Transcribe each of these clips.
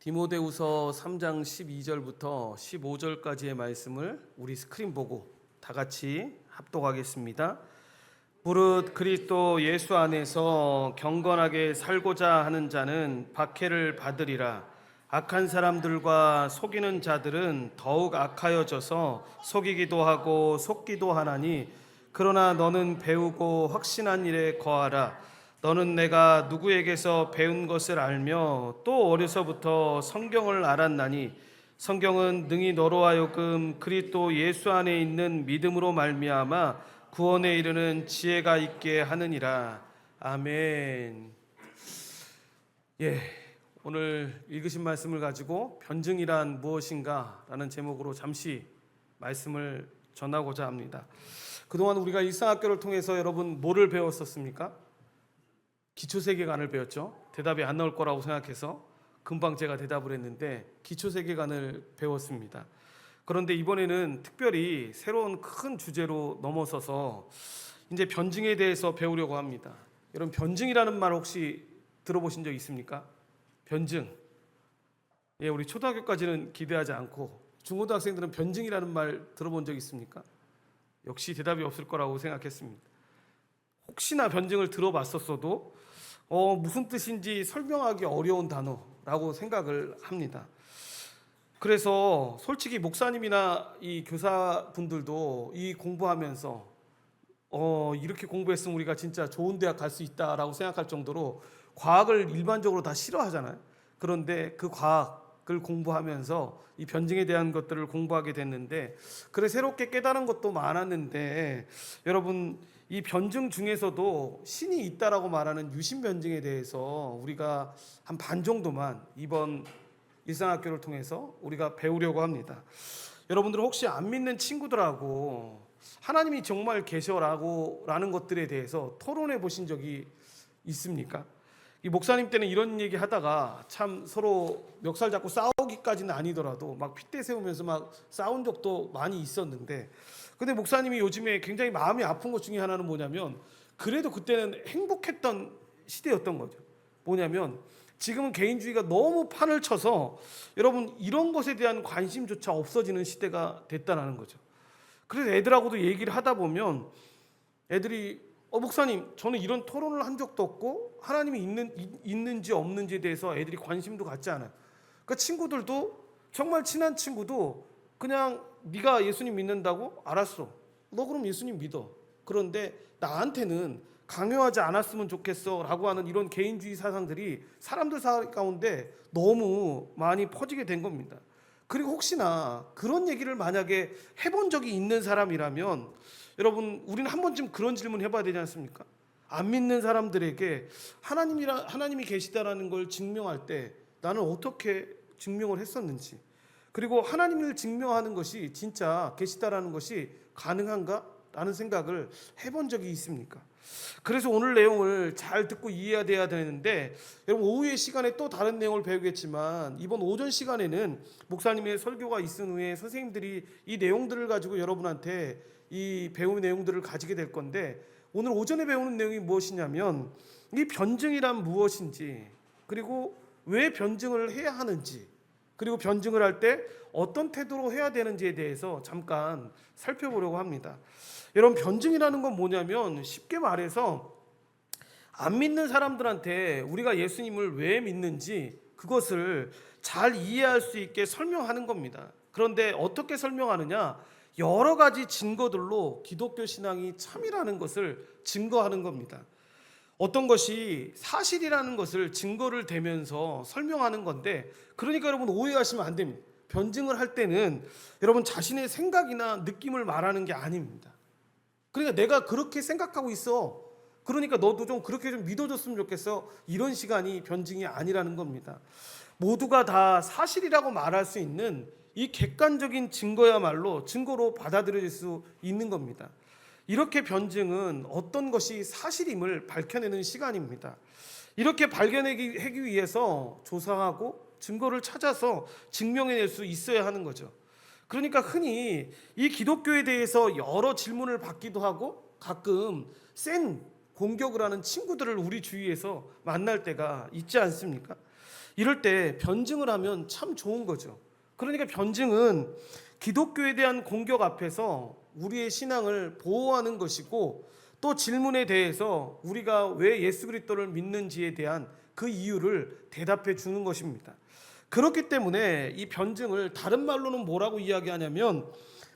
디모데후서 3장 12절부터 15절까지의 말씀을 우리 스크린 보고 다 같이 합독하겠습니다. 무릇 그리스도 예수 안에서 경건하게 살고자 하는 자는 박해를 받으리라. 악한 사람들과 속이는 자들은 더욱 악하여져서 속이기도 하고 속기도 하나니 그러나 너는 배우고 확신한 일에 거하라. 너는 내가 누구에게서 배운 것을 알며 또 어려서부터 성경을 알았나니 성경은 능히 너로 하여금 그리스도 예수 안에 있는 믿음으로 말미암아 구원에 이르는 지혜가 있게 하느니라. 아멘. 예. 오늘 읽으신 말씀을 가지고 변증이란 무엇인가라는 제목으로 잠시 말씀을 전하고자 합니다. 그동안 우리가 일상학교를 통해서 여러분 뭐를 배웠었습니까? 기초 세계관을 배웠죠. 대답이 안 나올 거라고 생각해서 금방 제가 대답을 했는데 기초 세계관을 배웠습니다. 그런데 이번에는 특별히 새로운 큰 주제로 넘어서서 이제 변증에 대해서 배우려고 합니다. 여러분 변증이라는 말 혹시 들어보신 적 있습니까? 변증. 예, 우리 초등학교까지는 기대하지 않고 중고등학생들은 변증이라는 말 들어본 적 있습니까? 역시 대답이 없을 거라고 생각했습니다. 혹시나 변증을 들어봤었어도 어, 무슨 뜻인지 설명하기 어려운 단어라고 생각을 합니다. 그래서 솔직히 목사님이나 이 교사분들도 이 공부하면서 어, 이렇게 공부했으면 우리가 진짜 좋은 대학 갈 수 있다라고 생각할 정도로 과학을 일반적으로 다 싫어하잖아요. 그런데 그 과학을 공부하면서 이 변증에 대한 것들을 공부하게 됐는데 그래 새롭게 깨달은 것도 많았는데 여러분 이 변증 중에서도 신이 있다라고 말하는 유신 변증에 대해서 우리가 한 반 정도만 이번 일상학교를 통해서 우리가 배우려고 합니다. 여러분들 혹시 안 믿는 친구들하고 하나님이 정말 계셔라고 라는 것들에 대해서 토론해 보신 적이 있습니까? 이 목사님 때는 이런 얘기 하다가 참 서로 멱살 잡고 싸우기까지는 아니더라도 막 핏대 세우면서 막 싸운 적도 많이 있었는데 근데 목사님이 요즘에 굉장히 마음이 아픈 것 중에 하나는 뭐냐면 그래도 그때는 행복했던 시대였던 거죠. 뭐냐면 지금은 개인주의가 너무 판을 쳐서 여러분 이런 것에 대한 관심조차 없어지는 시대가 됐다라는 거죠. 그래서 애들하고도 얘기를 하다 보면 애들이 어 목사님 저는 이런 토론을 한 적도 없고 하나님이 있는 이- 있는지 없는지에 대해서 애들이 관심도 갖지 않아요. 그러니까 친구들도 정말 친한 친구도 그냥 네가 예수님 믿는다고 알았어. 너 그럼 예수님 믿어. 그런데 나한테는 강요하지 않았으면 좋겠어라고 하는 이런 개인주의 사상들이 사람들 사 가운데 너무 많이 퍼지게 된 겁니다. 그리고 혹시나 그런 얘기를 만약에 해본 적이 있는 사람이라면 여러분 우리는 한 번쯤 그런 질문 해봐야 되지 않습니까? 안 믿는 사람들에게 하나님이라 하나님이 계시다라는 걸 증명할 때 나는 어떻게 증명을 했었는지 그리고 하나님을 증명하는 것이 진짜 계시다라는 것이 가능한가 라는 생각을 해본 적이 있습니까? 그래서 오늘 내용을 잘 듣고 이해해야 되는데 여러분 오후의 시간에 또 다른 내용을 배우겠지만 이번 오전 시간에는 목사님의 설교가 있은 후에 선생님들이 이 내용들을 가지고 여러분한테 이 배운 내용들을 가지게 될 건데 오늘 오전에 배우는 내용이 무엇이냐면 이 변증이란 무엇인지 그리고 왜 변증을 해야 하는지 그리고 변증을 할 때 어떤 태도로 해야 되는지에 대해서 잠깐 살펴보려고 합니다. 여러분 변증이라는 건 뭐냐면 쉽게 말해서 안 믿는 사람들한테 우리가 예수님을 왜 믿는지 그것을 잘 이해할 수 있게 설명하는 겁니다. 그런데 어떻게 설명하느냐? 여러 가지 증거들로 기독교 신앙이 참이라는 것을 증거하는 겁니다. 어떤 것이 사실이라는 것을 증거를 대면서 설명하는 건데 그러니까 여러분 오해하시면 안 됩니다. 변증을 할 때는 여러분 자신의 생각이나 느낌을 말하는 게 아닙니다. 그러니까 내가 그렇게 생각하고 있어. 그러니까 너도 좀 그렇게 좀 믿어줬으면 좋겠어. 이런 시간이 변증이 아니라는 겁니다. 모두가 다 사실이라고 말할 수 있는 이 객관적인 증거야말로 증거로 받아들여질 수 있는 겁니다. 이렇게 변증은 어떤 것이 사실임을 밝혀내는 시간입니다. 이렇게 발견하기 하기 위해서 조사하고 증거를 찾아서 증명해낼 수 있어야 하는 거죠. 그러니까 흔히 이 기독교에 대해서 여러 질문을 받기도 하고 가끔 센 공격을 하는 친구들을 우리 주위에서 만날 때가 있지 않습니까? 이럴 때 변증을 하면 참 좋은 거죠. 그러니까 변증은 기독교에 대한 공격 앞에서 우리의 신앙을 보호하는 것이고 또 질문에 대해서 우리가 왜 예수 그리스도를 믿는지에 대한 그 이유를 대답해 주는 것입니다. 그렇기 때문에 이 변증을 다른 말로는 뭐라고 이야기하냐면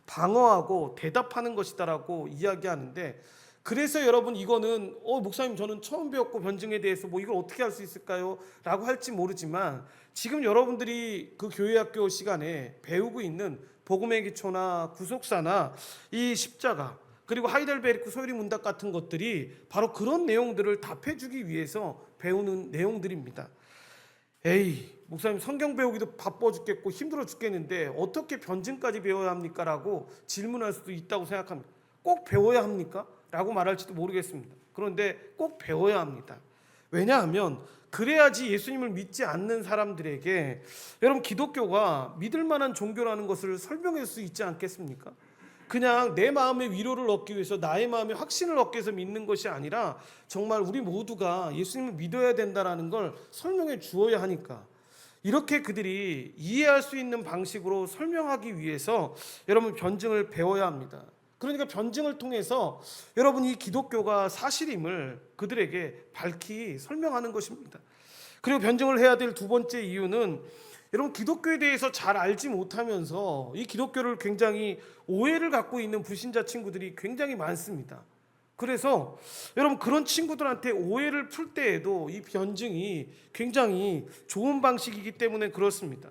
방어하고 대답하는 것이다라고 이야기하는데 그래서 여러분 이거는 어 목사님 저는 처음 배웠고 변증에 대해서 뭐 이걸 어떻게 할 수 있을까요?라고 할지 모르지만 지금 여러분들이 그 교회 학교 시간에 배우고 있는 복음의 기초나 구속사나 이 십자가 그리고 하이델베르크 소요리 문답 같은 것들이 바로 그런 내용들을 답해주기 위해서 배우는 내용들입니다. 에이 목사님 성경 배우기도 바빠 죽겠고 힘들어 죽겠는데 어떻게 변증까지 배워야 합니까? 라고 질문할 수도 있다고 생각합니다. 꼭 배워야 합니까? 라고 말할지도 모르겠습니다. 그런데 꼭 배워야 합니다. 왜냐하면 그래야지 예수님을 믿지 않는 사람들에게 여러분 기독교가 믿을 만한 종교라는 것을 설명할 수 있지 않겠습니까? 그냥 내 마음의 위로를 얻기 위해서 나의 마음의 확신을 얻기 위해서 믿는 것이 아니라 정말 우리 모두가 예수님을 믿어야 된다라는 걸 설명해 주어야 하니까 이렇게 그들이 이해할 수 있는 방식으로 설명하기 위해서 여러분 변증을 배워야 합니다. 그러니까 변증을 통해서 여러분 이 기독교가 사실임을 그들에게 밝히 설명하는 것입니다. 그리고 변증을 해야 될 두 번째 이유는 여러분 기독교에 대해서 잘 알지 못하면서 이 기독교를 굉장히 오해를 갖고 있는 불신자 친구들이 굉장히 많습니다. 그래서 여러분 그런 친구들한테 오해를 풀 때에도 이 변증이 굉장히 좋은 방식이기 때문에 그렇습니다.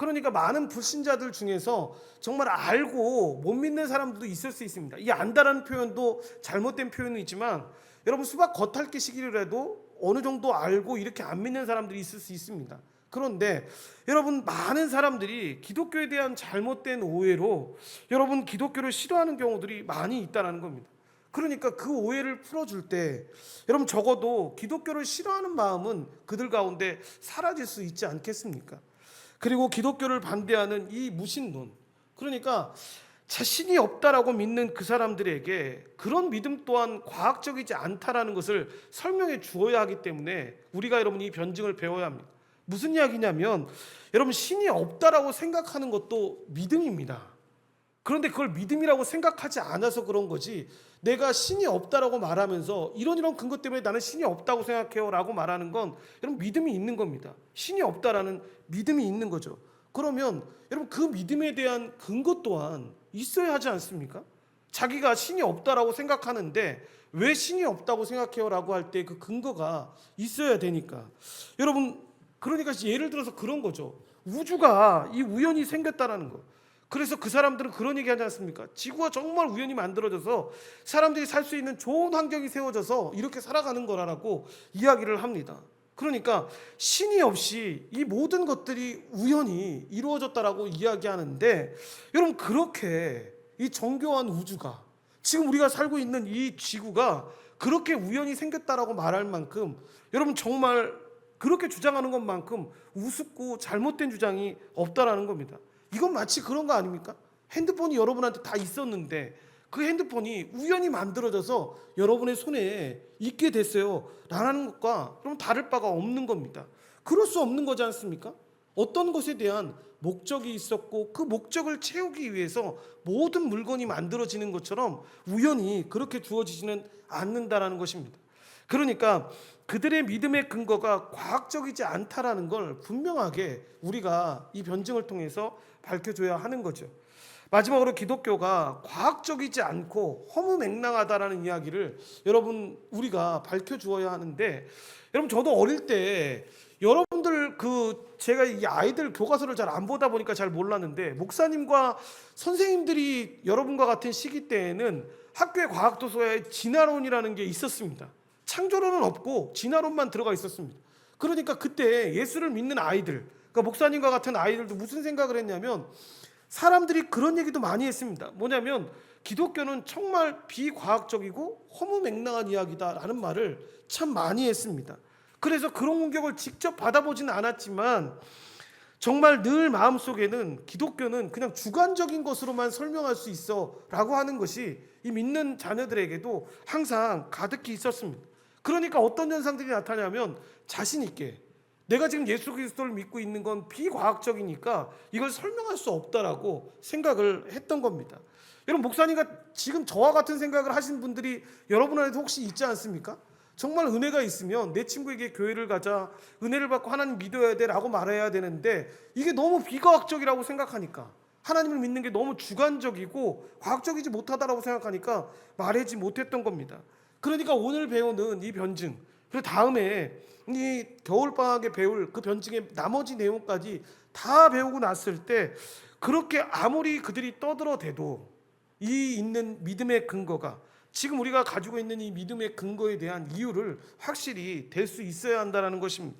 그러니까 많은 불신자들 중에서 정말 알고 못 믿는 사람들도 있을 수 있습니다. 이 안다라는 표현도 잘못된 표현은 있지만 여러분 수박 겉핥기 시기라도 어느 정도 알고 이렇게 안 믿는 사람들이 있을 수 있습니다. 그런데 여러분 많은 사람들이 기독교에 대한 잘못된 오해로 여러분 기독교를 싫어하는 경우들이 많이 있다는 겁니다. 그러니까 그 오해를 풀어줄 때 여러분 적어도 기독교를 싫어하는 마음은 그들 가운데 사라질 수 있지 않겠습니까? 그리고 기독교를 반대하는 이 무신론 그러니까 자신이 없다라고 믿는 그 사람들에게 그런 믿음 또한 과학적이지 않다라는 것을 설명해 주어야 하기 때문에 우리가 여러분 이 변증을 배워야 합니다. 무슨 이야기냐면 여러분 신이 없다라고 생각하는 것도 믿음입니다. 그런데 그걸 믿음이라고 생각하지 않아서 그런 거지 내가 신이 없다라고 말하면서 이런 이런 근거 때문에 나는 신이 없다고 생각해요라고 말하는 건 여러분 믿음이 있는 겁니다. 신이 없다라는 믿음이 있는 거죠. 그러면 여러분 그 믿음에 대한 근거 또한 있어야 하지 않습니까? 자기가 신이 없다라고 생각하는데 왜 신이 없다고 생각해요라고 할 때 그 근거가 있어야 되니까 여러분 그러니까 예를 들어서 그런 거죠. 우주가 이 우연히 생겼다라는 거. 그래서 그 사람들은 그런 얘기 하지 않습니까? 지구가 정말 우연히 만들어져서 사람들이 살 수 있는 좋은 환경이 세워져서 이렇게 살아가는 거라고 이야기를 합니다. 그러니까 신이 없이 이 모든 것들이 우연히 이루어졌다라고 이야기하는데 여러분 그렇게 이 정교한 우주가 지금 우리가 살고 있는 이 지구가 그렇게 우연히 생겼다라고 말할 만큼 여러분 정말 그렇게 주장하는 것만큼 우습고 잘못된 주장이 없다라는 겁니다. 이건 마치 그런 거 아닙니까? 핸드폰이 여러분한테 다 있었는데 그 핸드폰이 우연히 만들어져서 여러분의 손에 있게 됐어요. 라는 것과 좀 다를 바가 없는 겁니다. 그럴 수 없는 거지 않습니까? 어떤 것에 대한 목적이 있었고 그 목적을 채우기 위해서 모든 물건이 만들어지는 것처럼 우연히 그렇게 주어지지는 않는다라는 것입니다. 그러니까 그들의 믿음의 근거가 과학적이지 않다라는 걸 분명하게 우리가 이 변증을 통해서 밝혀줘야 하는 거죠. 마지막으로 기독교가 과학적이지 않고 허무맹랑하다라는 이야기를 여러분 우리가 밝혀 주어야 하는데 여러분 저도 어릴 때 여러분들 그 제가 이 아이들 교과서를 잘 안 보다 보니까 잘 몰랐는데 목사님과 선생님들이 여러분과 같은 시기 때에는 학교의 과학 도서에 진화론이라는 게 있었습니다. 창조론은 없고 진화론만 들어가 있었습니다. 그러니까 그때 예수를 믿는 아이들, 그러니까 목사님과 같은 아이들도 무슨 생각을 했냐면 사람들이 그런 얘기도 많이 했습니다. 뭐냐면 기독교는 정말 비과학적이고 허무맹랑한 이야기다라는 말을 참 많이 했습니다. 그래서 그런 공격을 직접 받아보지는 않았지만 정말 늘 마음속에는 기독교는 그냥 주관적인 것으로만 설명할 수 있어라고 하는 것이 이 믿는 자녀들에게도 항상 가득히 있었습니다. 그러니까 어떤 현상들이 나타나면 자신 있게 내가 지금 예수 그리스도를 믿고 있는 건 비과학적이니까 이걸 설명할 수 없다라고 생각을 했던 겁니다. 여러분 목사님과 지금 저와 같은 생각을 하신 분들이 여러분 안에도 혹시 있지 않습니까? 정말 은혜가 있으면 내 친구에게 교회를 가자 은혜를 받고 하나님 믿어야 돼라고 말해야 되는데 이게 너무 비과학적이라고 생각하니까 하나님을 믿는 게 너무 주관적이고 과학적이지 못하다라고 생각하니까 말하지 못했던 겁니다. 그러니까 오늘 배우는 이 변증 그리고 다음에 이 겨울 방학에 배울 그 변증의 나머지 내용까지 다 배우고 났을 때 그렇게 아무리 그들이 떠들어대도 이 있는 믿음의 근거가 지금 우리가 가지고 있는 이 믿음의 근거에 대한 이유를 확실히 될 수 있어야 한다는 것입니다.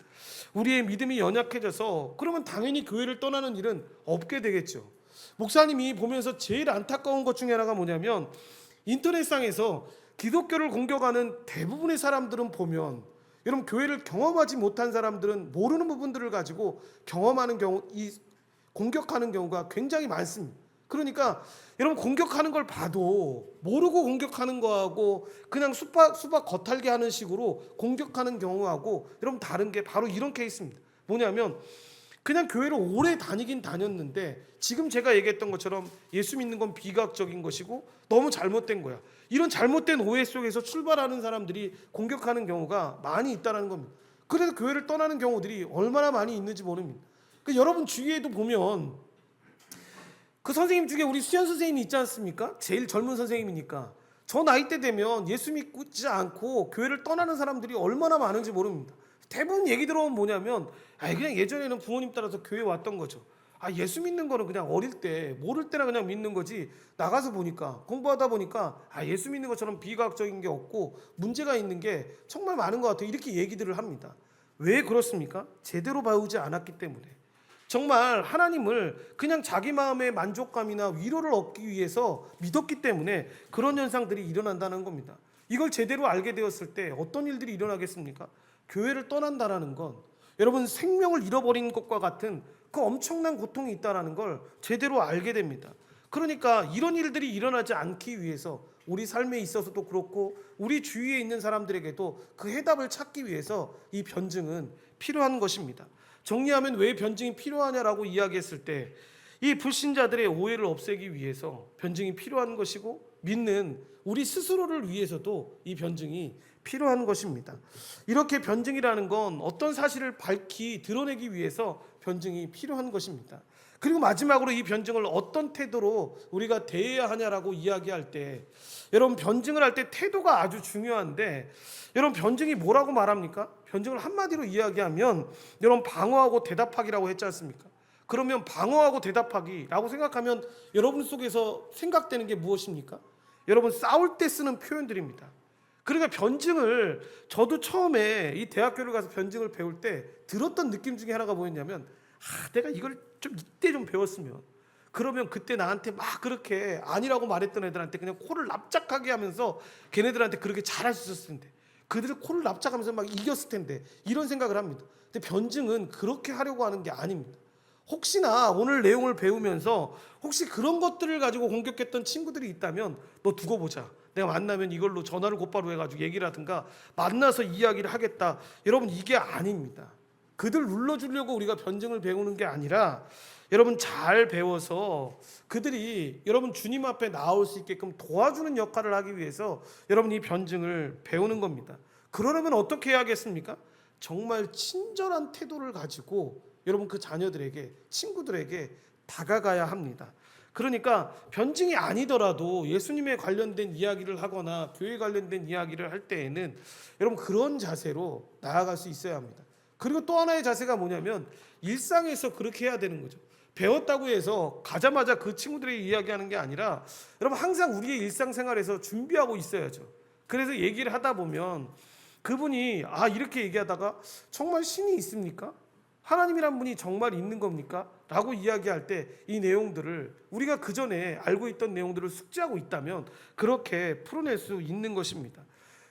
우리의 믿음이 연약해져서 그러면 당연히 교회를 떠나는 일은 없게 되겠죠. 목사님이 보면서 제일 안타까운 것 중에 하나가 뭐냐면 인터넷상에서 기독교를 공격하는 대부분의 사람들은 보면 여러분 교회를 경험하지 못한 사람들은 모르는 부분들을 가지고 경험하는 경우 이 공격하는 경우가 굉장히 많습니다. 그러니까 여러분 공격하는 걸 봐도 모르고 공격하는 거하고 그냥 수박 수박 겉핥게 하는 식으로 공격하는 경우하고 여러분 다른 게 바로 이런 케이스입니다. 뭐냐면 그냥 교회를 오래 다니긴 다녔는데 지금 제가 얘기했던 것처럼 예수 믿는 건 비각적인 것이고 너무 잘못된 거야. 이런 잘못된 오해 속에서 출발하는 사람들이 공격하는 경우가 많이 있다는 겁니다. 그래서 교회를 떠나는 경우들이 얼마나 많이 있는지 모릅니다. 그 여러분 주위에도 보면 그 선생님 중에 우리 수현 선생님이 있지 않습니까? 제일 젊은 선생님이니까 저 나이 때 되면 예수 믿지 않고 교회를 떠나는 사람들이 얼마나 많은지 모릅니다. 대부분 얘기 들어보면 뭐냐면 아 그냥 예전에는 부모님 따라서 교회 왔던 거죠. 아 예수 믿는 거는 그냥 어릴 때 모를 때나 그냥 믿는 거지 나가서 보니까 공부하다 보니까 아 예수 믿는 것처럼 비과학적인 게 없고 문제가 있는 게 정말 많은 것 같아요. 이렇게 얘기들을 합니다. 왜 그렇습니까? 제대로 배우지 않았기 때문에. 정말 하나님을 그냥 자기 마음의 만족감이나 위로를 얻기 위해서 믿었기 때문에 그런 현상들이 일어난다는 겁니다. 이걸 제대로 알게 되었을 때 어떤 일들이 일어나겠습니까? 교회를 떠난다라는 건 여러분 생명을 잃어버린 것과 같은 그 엄청난 고통이 있다라는 걸 제대로 알게 됩니다. 그러니까 이런 일들이 일어나지 않기 위해서 우리 삶에 있어서도 그렇고 우리 주위에 있는 사람들에게도 그 해답을 찾기 위해서 이 변증은 필요한 것입니다. 정리하면 왜 변증이 필요하냐라고 이야기했을 때 이 불신자들의 오해를 없애기 위해서 변증이 필요한 것이고 믿는 우리 스스로를 위해서도 이 변증이 필요한 것입니다. 이렇게 변증이라는 건 어떤 사실을 밝히 드러내기 위해서 변증이 필요한 것입니다. 그리고 마지막으로 이 변증을 어떤 태도로 우리가 대해야 하냐라고 이야기할 때 여러분 변증을 할 때 태도가 아주 중요한데 여러분 변증이 뭐라고 말합니까? 변증을 한마디로 이야기하면 여러분 방어하고 대답하기라고 했지 않습니까? 그러면 방어하고 대답하기라고 생각하면 여러분 속에서 생각되는 게 무엇입니까? 여러분 싸울 때 쓰는 표현들입니다. 그러니까 변증을 저도 처음에 이 대학교를 가서 변증을 배울 때 들었던 느낌 중에 하나가 뭐였냐면 아, 내가 이걸 좀 이때 좀 배웠으면 그러면 그때 나한테 막 그렇게 아니라고 말했던 애들한테 그냥 코를 납작하게 하면서 걔네들한테 그렇게 잘할 수 있었을 텐데 그들을 코를 납작하면서 막 이겼을 텐데 이런 생각을 합니다. 근데 변증은 그렇게 하려고 하는 게 아닙니다. 혹시나 오늘 내용을 배우면서 혹시 그런 것들을 가지고 공격했던 친구들이 있다면 너 두고 보자. 내가 만나면 이걸로 전화를 곧바로 해가지고 얘기를 하든가 만나서 이야기를 하겠다. 여러분 이게 아닙니다. 그들 눌러주려고 우리가 변증을 배우는 게 아니라 여러분 잘 배워서 그들이 여러분 주님 앞에 나올 수 있게끔 도와주는 역할을 하기 위해서 여러분 이 변증을 배우는 겁니다. 그러려면 어떻게 해야겠습니까? 정말 친절한 태도를 가지고 여러분 그 자녀들에게 친구들에게 다가가야 합니다. 그러니까 변증이 아니더라도 예수님에 관련된 이야기를 하거나 교회 관련된 이야기를 할 때에는 여러분 그런 자세로 나아갈 수 있어야 합니다. 그리고 또 하나의 자세가 뭐냐면 일상에서 그렇게 해야 되는 거죠. 배웠다고 해서 가자마자 그 친구들에게 이야기하는 게 아니라 여러분 항상 우리의 일상생활에서 준비하고 있어야죠. 그래서 얘기를 하다 보면 그분이 아 이렇게 얘기하다가 정말 신이 있습니까? 하나님이란 분이 정말 있는 겁니까? 라고 이야기할 때 이 내용들을 우리가 그 전에 알고 있던 내용들을 숙지하고 있다면 그렇게 풀어낼 수 있는 것입니다.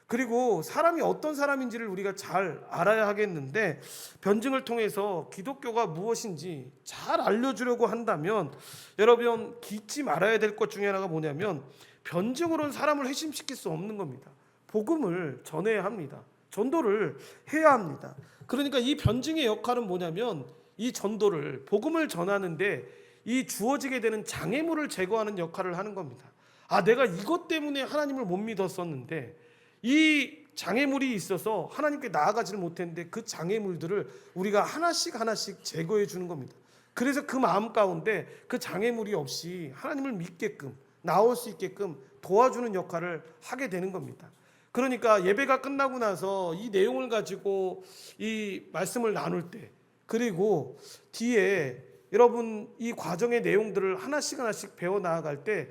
그리고 사람이 어떤 사람인지를 우리가 잘 알아야 하겠는데 변증을 통해서 기독교가 무엇인지 잘 알려주려고 한다면 여러분 잊지 말아야 될 것 중에 하나가 뭐냐면 변증으로는 사람을 회심시킬 수 없는 겁니다. 복음을 전해야 합니다. 전도를 해야 합니다. 그러니까 이 변증의 역할은 뭐냐면 이 전도를 복음을 전하는데 이 주어지게 되는 장애물을 제거하는 역할을 하는 겁니다. 아, 내가 이것 때문에 하나님을 못 믿었었는데 이 장애물이 있어서 하나님께 나아가지를 못했는데 그 장애물들을 우리가 하나씩 하나씩 제거해 주는 겁니다. 그래서 그 마음 가운데 그 장애물이 없이 하나님을 믿게끔 나올 수 있게끔 도와주는 역할을 하게 되는 겁니다. 그러니까 예배가 끝나고 나서 이 내용을 가지고 이 말씀을 나눌 때 그리고 뒤에 여러분 이 과정의 내용들을 하나씩 하나씩 배워 나아갈 때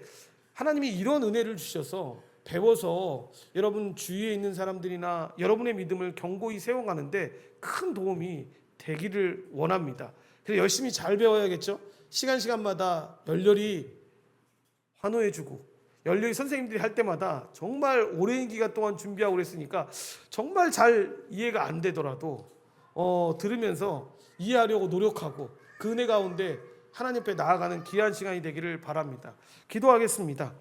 하나님이 이런 은혜를 주셔서 배워서 여러분 주위에 있는 사람들이나 여러분의 믿음을 견고히 세워가는데 큰 도움이 되기를 원합니다. 그래서 열심히 잘 배워야겠죠. 시간 시간마다 열렬히 환호해주고 열렬히 선생님들이 할 때마다 정말 오랜 기간 동안 준비하고 그랬으니까 정말 잘 이해가 안 되더라도 어, 들으면서 이해하려고 노력하고 그 은혜 가운데 하나님 앞에 나아가는 귀한 시간이 되기를 바랍니다. 기도하겠습니다.